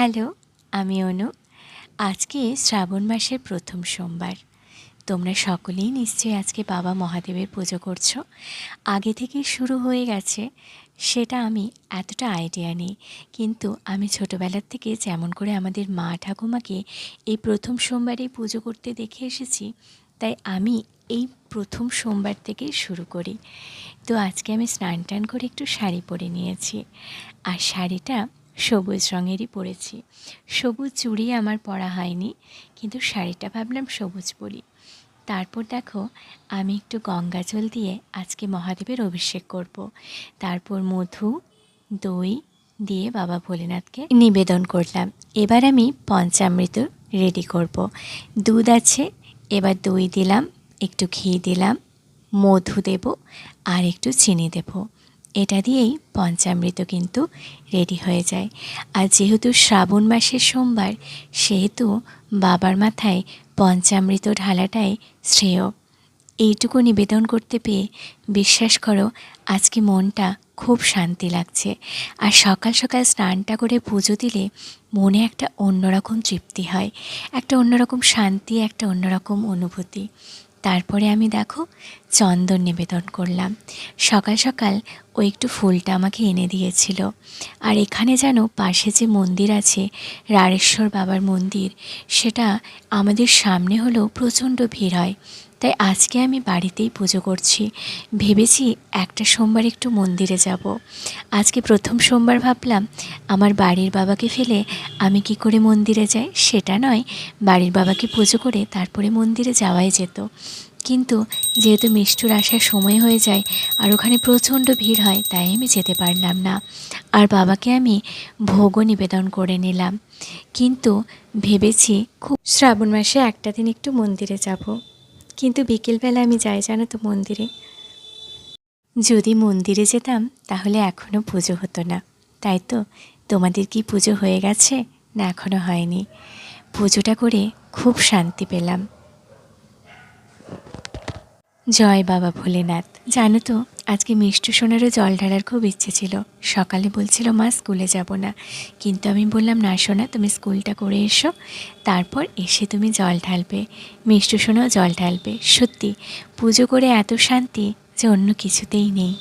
Hello, আমি অনু। আজকে শ্রাবণ মাসের প্রথম সোমবার। তোমরা সকলেই নিশ্চয়ই আজকে বাবা মহাদেবের পুজো করছ। আগে থেকেই শুরু হয়ে গেছে, সেটা আমি এতটা আইডিয়া নেই। কিন্তু আমি ছোটোবেলার থেকে যেমন করে আমাদের মা ঠাকুমাকে এই প্রথম সোমবারে পুজো করতে দেখে এসেছি, তাই আমি এই প্রথম সোমবার থেকেই শুরু করি। তো আজকে আমি স্নান টান করে একটু শাড়ি পরে নিয়েছি। আর শাড়িটা সবুজ রঙেরই পরেছি সবুজ চুড়ি আমার পরা হয়নি, কিন্তু শাড়িটা ভাবলাম সবুজ পরি তারপর দেখো, আমি একটু গঙ্গা জল দিয়ে আজকে মহাদেবের অভিষেক করব। তারপর মধু, দই দিয়ে বাবা ভোলেনাথকে নিবেদন করলাম এবার আমি পঞ্চামৃত রেডি করব। দুধ আছে, এবার দই দিলাম, একটু ঘি দিলাম, মধু দেব, আর একটু চিনি দেব এটা দিয়েই পঞ্চামৃত কিন্তু রেডি হয়ে যায়। আর যেহেতু শ্রাবণ মাসের সোমবার, সেহেতু বাবার মাথায় পঞ্চামৃত ঢালাটাই শ্রেয়। এইটুকু নিবেদন করতে পেয়ে বিশ্বাস করো, আজকে মনটা খুব শান্তি লাগছে। আর সকাল সকাল স্নানটা করে পুজো দিলে মনে একটা অন্যরকম তৃপ্তি হয়, একটা অন্যরকম শান্তি, একটা অন্যরকম অনুভূতি। তারপরে আমি দেখো চন্দন নিবেদন করলাম। সকাল সকাল ও একটু ফুলটা আমাকে এনে দিয়েছিল। আর এখানে যেন পাশে যে মন্দির আছে, রাড়েশ্বর বাবার মন্দির, সেটা আমাদের সামনে হলেও প্রচণ্ড ভিড় হয়। তাই আজকে আমি বাড়িতেই পুজো করছি। ভেবেছি একটা সোমবার একটু মন্দিরে যাব। আজকে প্রথম সোমবার ভাবলাম, আমার বাড়ির বাবাকে ফেলে আমি কি করে মন্দিরে যাই? সেটা নয়, বাড়ির বাবাকে পুজো করে তারপরে মন্দিরে যাওয়াই যেত। কিন্তু যেহেতু মিষ্টুর আসার সময় হয়ে যায় আর ওখানে প্রচণ্ড ভিড় হয়, তাই আমি যেতে পারলাম না। আর বাবাকে আমি ভোগও নিবেদন করে নিলাম। কিন্তু ভেবেছি খুব শ্রাবণ মাসে একটা দিন একটু মন্দিরে যাব। কিন্তু বিকেলবেলা আমি যাই, জানো তো মন্দিরে। যদি মন্দিরে যেতাম, তাহলে এখনও পুজো হতো না। তাই তো, তোমাদের কি পুজো হয়ে গেছে? না এখনও হয়নি। পুজোটা করে খুব শান্তি পেলাম। জয় বাবা ভোলেনাথ। জানো তো, আজকে মিষ্টি সোনারও জল ঢালার খুব ইচ্ছে ছিল। সকালে বলছিল, মা, স্কুলে যাব না। কিন্তু আমি বললাম, না সোনা, তুমি স্কুলটা করে এসো, তারপর এসে তুমি জল ঢালবে। মিষ্টি সোনাও জল ঢালবে। সত্যি, পুজো করে এত শান্তি যে অন্য কিছুতেই নেই।